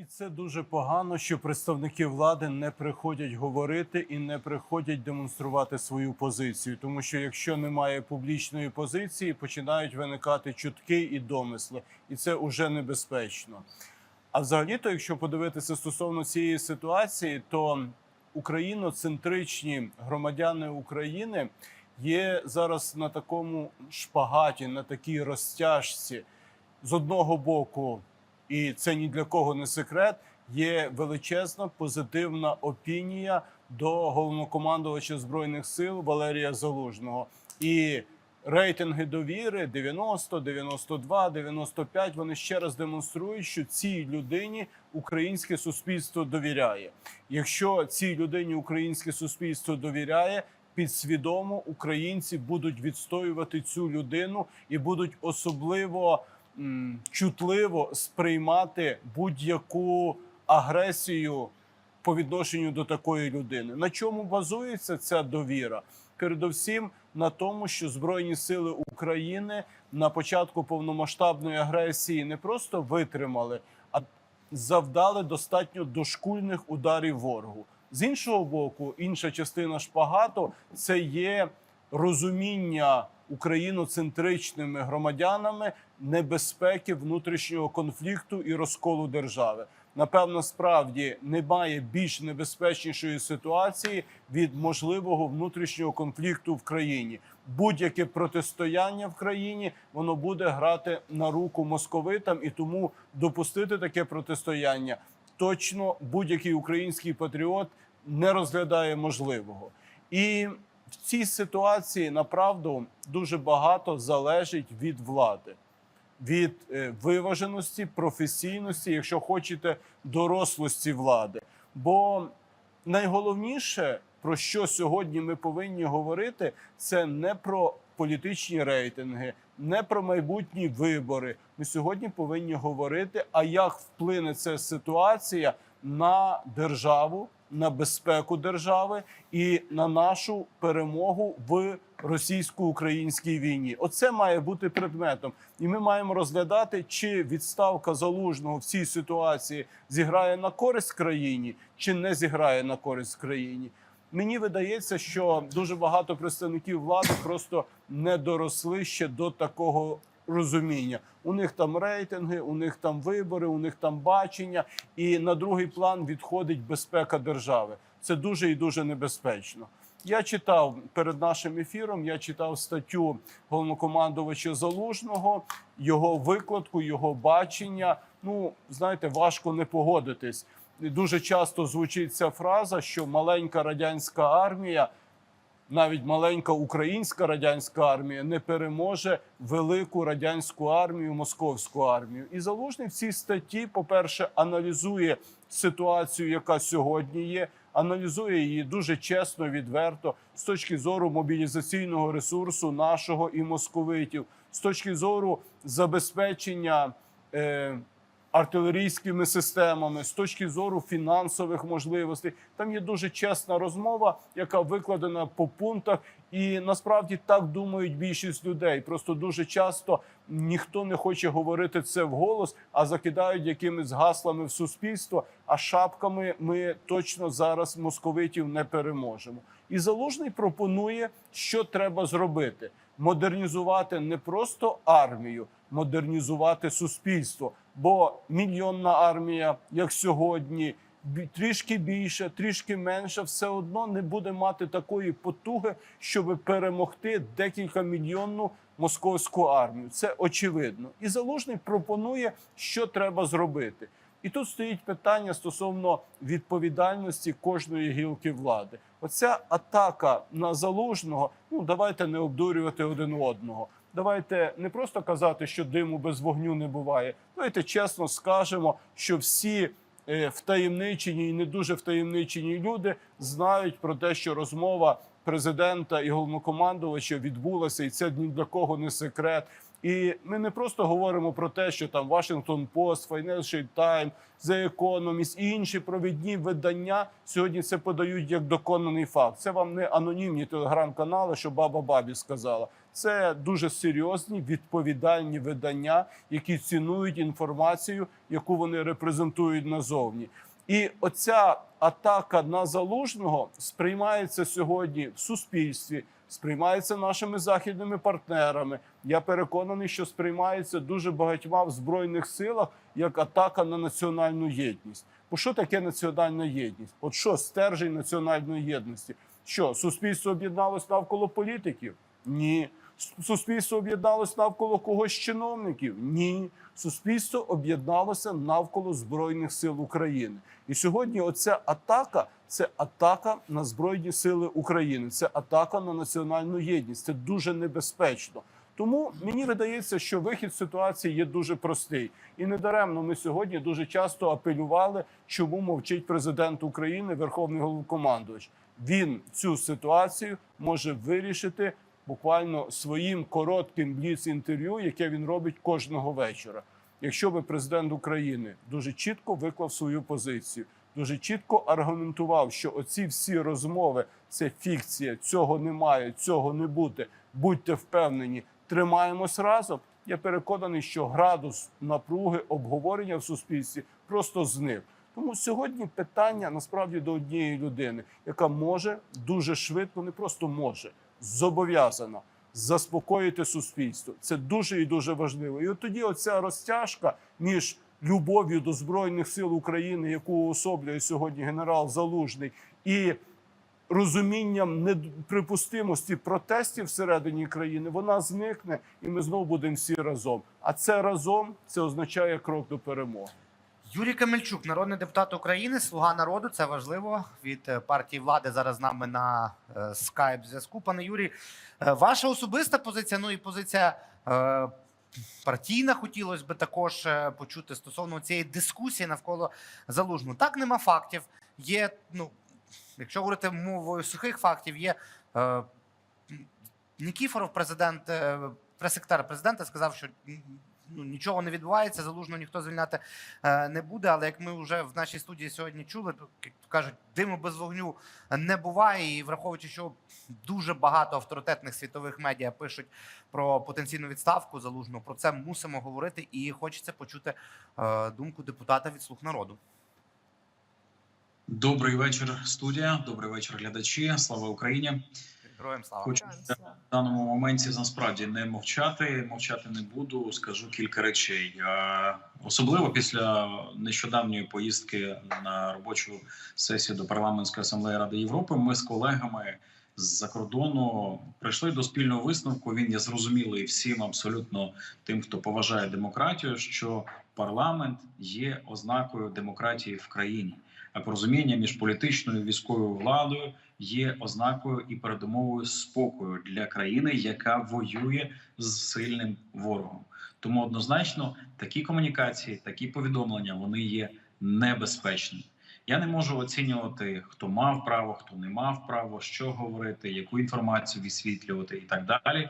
І це дуже погано, що представники влади не приходять говорити і не приходять демонструвати свою позицію. Тому що якщо немає публічної позиції, починають виникати чутки і домисли, і це вже небезпечно. А взагалі-то, якщо подивитися стосовно цієї ситуації, то україноцентричні громадяни України є зараз на такому шпагаті, на такій розтяжці. З одного боку, і це ні для кого не секрет, є величезна позитивна опінія до головнокомандувача збройних сил Валерія Залужного. І рейтинги довіри 90, 92, 95, Вони ще раз демонструють, що цій людині українське суспільство довіряє. Якщо цій людині українське суспільство довіряє. Підсвідомо українці будуть відстоювати цю людину і будуть особливо чутливо сприймати будь-яку агресію по відношенню до такої людини. На чому базується ця довіра? Передовсім на тому, що Збройні сили України на початку повномасштабної агресії не просто витримали, а завдали достатньо дошкульних ударів ворогу. З іншого боку, інша частина шпагату це є розуміння україноцентричними громадянами небезпеки внутрішнього конфлікту і розколу держави. Напевно, справді немає більш небезпечнішої ситуації від можливого внутрішнього конфлікту в країні. Будь-яке протистояння в країні воно буде грати на руку московитам, і тому допустити таке протистояння точно будь-який український патріот не розглядає можливого. І в цій ситуації направду дуже багато залежить від влади, від е, виваженості, професійності, якщо хочете, дорослості влади. Бо найголовніше, про що сьогодні ми повинні говорити, це не про політичні рейтинги, не про майбутні вибори. Ми сьогодні повинні говорити, а як вплине ця ситуація на державу, на безпеку держави і на нашу перемогу в російсько-українській війні. Оце має бути предметом, і ми маємо розглядати, чи відставка залужного в цій ситуації зіграє на користь країні, чи не зіграє на користь країні. Мені видається, що дуже багато представників влади просто не доросли ще до такого розуміння. У них там рейтинги, у них там вибори, у них там бачення, і на другий план відходить безпека держави. Це дуже і дуже небезпечно. Я читав перед нашим ефіром. Я читав статтю головнокомандувача Залужного, його викладку, його бачення. Ну знаєте, важко не погодитись. Дуже часто звучить ця фраза, що маленька радянська армія, навіть маленька українська радянська армія, не переможе велику радянську армію, московську армію. І залужний в цій статті, по-перше, аналізує ситуацію, яка сьогодні є. Аналізує її дуже чесно, відверто з точки зору мобілізаційного ресурсу нашого і московитів, з точки зору забезпечення е, артилерійськими системами, з точки зору фінансових можливостей. Там є дуже чесна розмова, яка викладена по пунктах, і насправді так думають більшість людей. Просто дуже часто ніхто не хоче говорити це вголос, а закидають якимись гаслами в суспільство. А шапками ми точно зараз московитів не переможемо. І залужний пропонує, що треба зробити: модернізувати не просто армію, модернізувати суспільство. Бо мільйонна армія, як сьогодні, трішки більше, трішки менше, все одно не буде мати такої потуги, щоб перемогти декілька мільйонну московську армію. Це очевидно. І залужний пропонує, що треба зробити. І тут стоїть питання стосовно відповідальності кожної гілки влади. Оця атака на залужного. Ну давайте не обдурювати один одного. Давайте не просто казати, що диму без вогню не буває. Давайте чесно скажемо, що всі е, втаємничені і не дуже втаємничені люди знають про те, що розмова президента і головнокомандувача відбулася, і це ні для кого не секрет. І ми не просто говоримо про те, що там Washington Post, Financial Times, The Economist і інші провідні видання сьогодні це подають як доконаний факт. Це вам не анонімні телеграм-канали, що баба бабі сказала. Це дуже серйозні відповідальні видання, які цінують інформацію, яку вони репрезентують назовні. І оця атака на залужного сприймається сьогодні в суспільстві, сприймається нашими західними партнерами. Я переконаний, що сприймається дуже багатьма в збройних силах як атака на національну єдність. Бо що таке національна єдність? От що стержень національної єдності? Що суспільство об'єдналось навколо політиків? Ні. Суспільство об'єдналось навколо когось чиновників? Ні. Суспільство об'єдналося навколо Збройних сил України. І сьогодні оця атака це атака на Збройні Сили України, це атака на національну єдність. Це дуже небезпечно. Тому мені видається, що вихід ситуації є дуже простий, і недаремно ми сьогодні дуже часто апелювали, чому мовчить президент України, Верховний головнокомандувач. Він цю ситуацію може вирішити буквально своїм коротким бліц-інтерв'ю, яке він робить кожного вечора. Якщо би президент України дуже чітко виклав свою позицію, дуже чітко аргументував, що оці всі розмови це фікція, цього немає, цього не буде. Будьте впевнені, тримаємось разом. Я переконаний, що градус напруги обговорення в суспільстві просто зник. Тому сьогодні питання насправді до однієї людини, яка може дуже швидко, не просто може, зобов'язана заспокоїти суспільство. Це дуже і дуже важливо. І от тоді оця розтяжка між любов'ю до збройних сил України, яку уособлює сьогодні генерал Залужний, і розумінням неприпустимості протестів всередині країни, вона зникне, і ми знову будемо всі разом. А це разом це означає крок до перемоги. Юрій Камельчук, народний депутат України, слуга народу. Це важливо від е, партії влади зараз з нами на е, скайп зв'язку. Пане Юрій, е, ваша особиста позиція, ну і позиція партійна, хотілося б також почути стосовно цієї дискусії навколо залужного. Так, нема фактів. Є, ну, якщо говорити мовою сухих фактів, є Нікіфоров, президент, прес-секретар президента, сказав, що ну, нічого не відбувається, залужно ніхто звільняти е, не буде. Але як ми вже в нашій студії сьогодні чули, то кажуть, диму без вогню не буває. І враховуючи, що дуже багато авторитетних світових медіа пишуть про потенційну відставку залужного, про це мусимо говорити. І хочеться почути е, думку депутата від слуг народу. Добрий вечір, студія. Добрий вечір, глядачі. Слава Україні. Героям слава. Хочу в даному моменті насправді не мовчати. Мовчати не буду. Скажу кілька речей. Е, Особливо після нещодавньої поїздки на робочу сесію до парламентської асамблеї Ради Європи. Ми з колегами з-за кордону прийшли до спільного висновку. Він є зрозумілий всім, абсолютно тим, хто поважає демократію, що парламент є ознакою демократії в країні. Порозуміння між політичною і військовою владою є ознакою і передумовою спокою для країни, яка воює з сильним ворогом. Тому однозначно такі комунікації, такі повідомлення вони є небезпечними. Я не можу оцінювати, хто мав право, хто не мав право, що говорити, яку інформацію висвітлювати і так далі.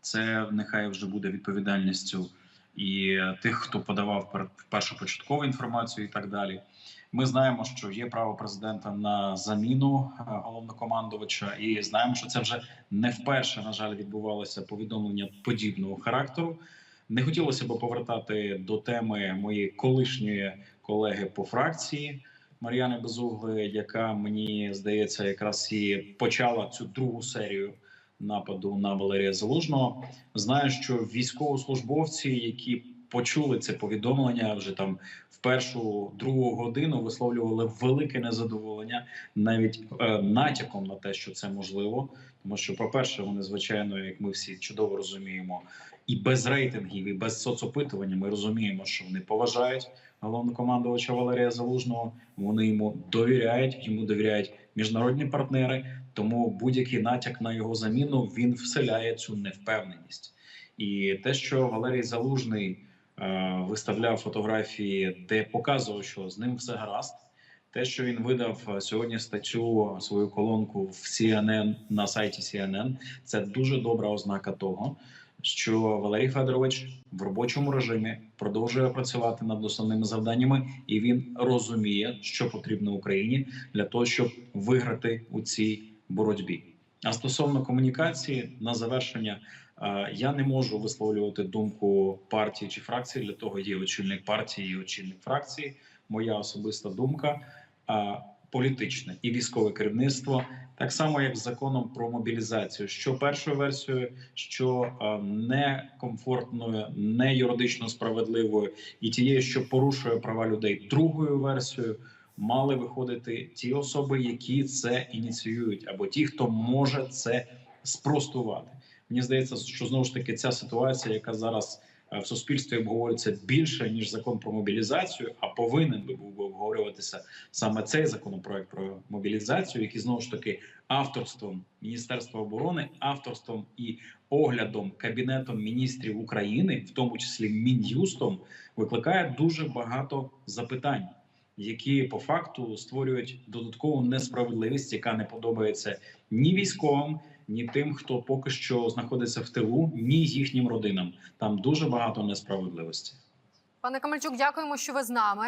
Це нехай вже буде відповідальністю і тих, хто подавав пер- першопочаткову інформацію, і так далі. Ми знаємо, що є право президента на заміну е, головнокомандувача, і знаємо, що це вже не вперше, на жаль, відбувалося повідомлення подібного характеру. Не хотілося б повертати до теми моєї колишньої колеги по фракції Мар'яни Безугли, яка мені здається, якраз і почала цю другу серію нападу на Валерія Залужного. Знаю, що військовослужбовці, які почули це повідомлення, вже там в першу другу годину висловлювали велике незадоволення навіть е, натяком на те, що це можливо. Тому що, по-перше, вони звичайно, як ми всі чудово розуміємо, і без рейтингів, і без соцопитування ми розуміємо, що вони поважають головнокомандувача Валерія Залужного. Вони йому довіряють, йому довіряють міжнародні партнери. Тому будь-який натяк на його заміну він вселяє цю невпевненість. І те, що Валерій Залужний виставляв фотографії, де показував, що з ним все гаразд. Те, що він видав е, сьогодні статтю свою колонку в CNN на сайті CNN, це дуже добра ознака того, що Валерій Федорович в робочому режимі продовжує працювати над основними завданнями, і він розуміє, що потрібно Україні для того, щоб виграти у цій боротьбі. А стосовно комунікації на завершення, е, я не можу висловлювати думку партії чи фракції. Для того є очільник партії і очільник фракції. Моя особиста думка е, політичне і військове керівництво, так само як з законом про мобілізацію, що першою версією, що е, некомфортною, не юридично справедливою, і тією, що порушує права людей, другою версією. Мали виходити ті особи, які це ініціюють, або ті, хто може це спростувати. Мені здається, що знову ж таки ця ситуація, яка зараз е, в суспільстві обговорюється більше ніж закон про мобілізацію, а повинен би був би обговорюватися саме цей законопроект про мобілізацію, який знову ж таки авторством Міністерства оборони, авторством і оглядом Кабінетом міністрів України, в тому числі Мін'юстом, викликає дуже багато запитань. Які по факту створюють додаткову несправедливість, яка не подобається ні військовим, ні тим, хто поки що знаходиться в тилу, ні їхнім родинам. Там дуже багато несправедливості. Пане Камельчук, дякуємо, що ви з нами.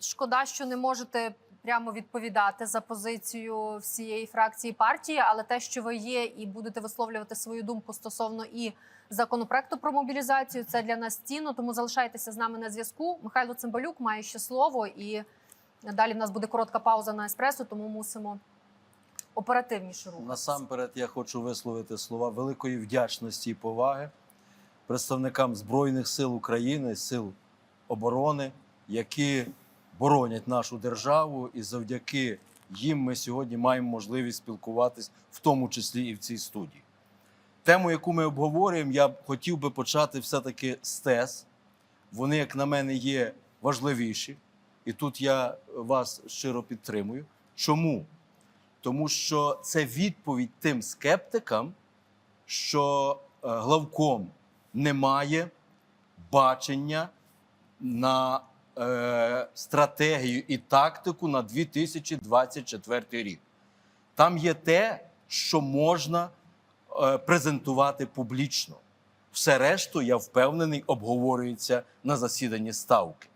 Шкода, що не можете прямо відповідати за позицію всієї фракції партії, але те, що ви є, і будете висловлювати свою думку стосовно і законопроекту про мобілізацію, це для нас цінно. Тому залишайтеся з нами на зв'язку. Михайло Цимбалюк має ще слово, і далі в нас буде коротка пауза на еспресо, тому мусимо оперативніше рухатися. Насамперед я хочу висловити слова великої вдячності і поваги представникам Збройних сил України, сил оборони, які боронять нашу державу, і завдяки їм ми сьогодні маємо можливість спілкуватись, в тому числі і в цій студії. Тему, яку ми обговорюємо, я хотів би почати все-таки з ТЕС. Вони, як на мене, є важливіші, і тут я вас щиро підтримую. Чому? Тому що це відповідь тим скептикам, що е, главком не має бачення на е, стратегію і тактику на 2024 рік. Там є те, що можна е, презентувати публічно. Все решту, я впевнений, обговорюється на засіданні ставки.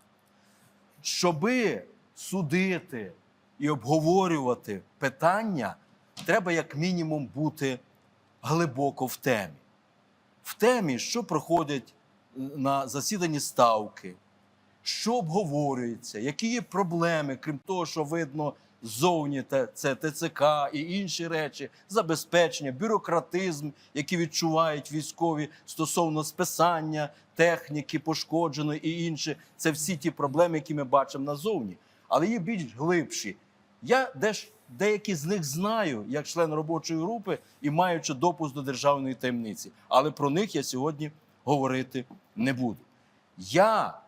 Щоби судити і обговорювати питання, треба як мінімум бути глибоко в темі. В темі, що проходять на засіданні ставки, що обговорюється, які є проблеми, крім того, що видно ззовні це ТЦК і інші речі, забезпечення, бюрократизм, які відчувають військові стосовно списання техніки, пошкодженої і інше. Це всі ті проблеми, які ми бачимо назовні. Але є більш глибші. Я деж, деякі з них знаю як член робочої групи і маючи допуск до державної таємниці. Але про них я сьогодні говорити не буду. Я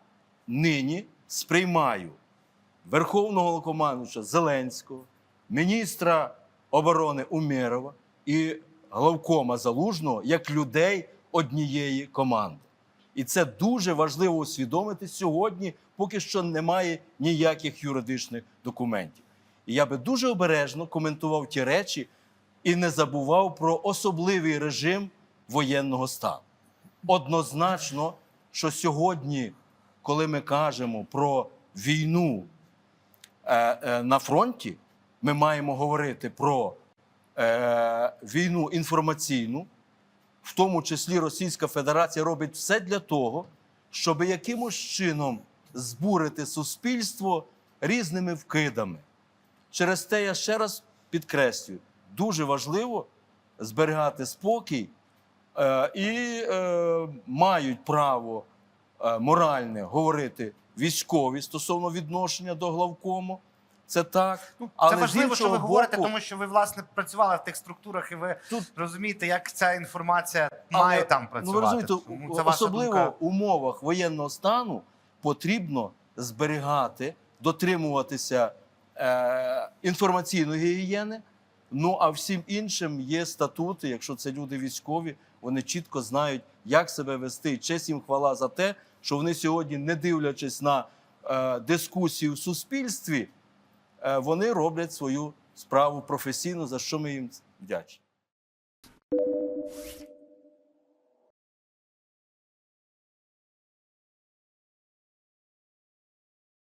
нині сприймаю Верховного Головнокомандуюча Зеленського, міністра оборони Умєрова і главкома Залужного як людей однієї команди. І це дуже важливо усвідомити сьогодні, поки що немає ніяких юридичних документів. І я би дуже обережно коментував ті речі і не забував про особливий режим воєнного стану. Однозначно, що сьогодні, коли ми кажемо про війну е, е, на фронті, ми маємо говорити про е, війну інформаційну, в тому числі Російська Федерація робить все для того, щоб якимось чином збурити суспільство різними вкидами. Через те я ще раз підкреслюю, дуже важливо зберігати спокій е, і е, мають право е, моральне говорити військові стосовно відношення до главкому. Це так. Але це важливо, що ви іншого говорите, тому що ви власне працювали в тих структурах, і ви Тут- розумієте, як ця інформація Але, має там працювати. Ну, ви розумієте, Тому це ваша особливо думка. в умовах воєнного стану потрібно зберігати, дотримуватися інформаційної гігієни. Ну а всім іншим є статути. Якщо це люди військові, вони чітко знають, як себе вести. Честь їм хвала за те, що вони сьогодні, не дивлячись на е, дискусію в суспільстві, е, вони роблять свою справу професійно, за що ми їм вдячні.